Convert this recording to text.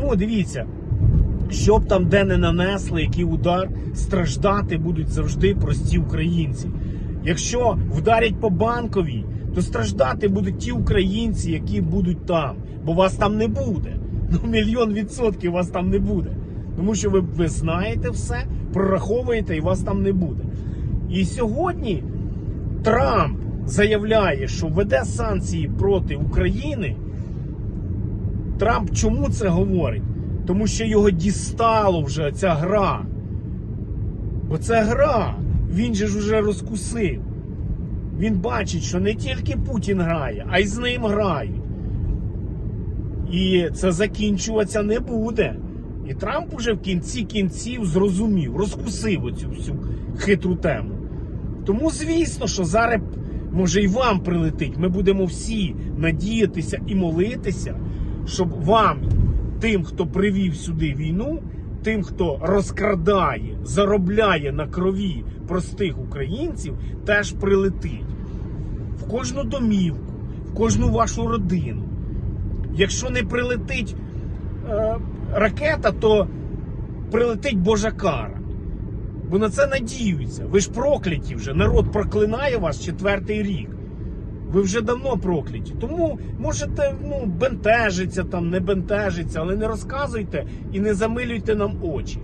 Тому дивіться, що б там де не нанесли, який удар, страждати будуть завжди прості українці. Якщо вдарять по банковій, то страждати будуть ті українці, які будуть там, бо вас там не буде. Ну, мільйон відсотків вас там не буде. Тому що ви, ви знаєте все, прораховуєте і вас там не буде. І сьогодні Трамп заявляє, що веде санкції проти України. Трамп чому це говорить? Тому що його дістало вже ця гра. Бо це гра. Він же ж вже розкусив. Він бачить, що не тільки Путін грає, а й з ним грають. І це закінчуватися не буде. І Трамп уже в кінці кінців зрозумів, розкусив оцю всю хитру тему. Тому, звісно, що зараз може і вам прилетить. Ми будемо всі надіятися і молитися, щоб вам, тим, хто привів сюди війну, тим, хто розкрадає, заробляє на крові простих українців, теж прилетить в кожну домівку, в кожну вашу родину. Якщо не прилетить е, ракета, то прилетить Божа кара. Бо на це надіються. Ви ж прокляті вже. Народ проклинає вас четвертий рік. Ви вже давно прокляті. Тому можете ну, бентежиться там, не бентежиться, але не розказуйте і не замилюйте нам очі.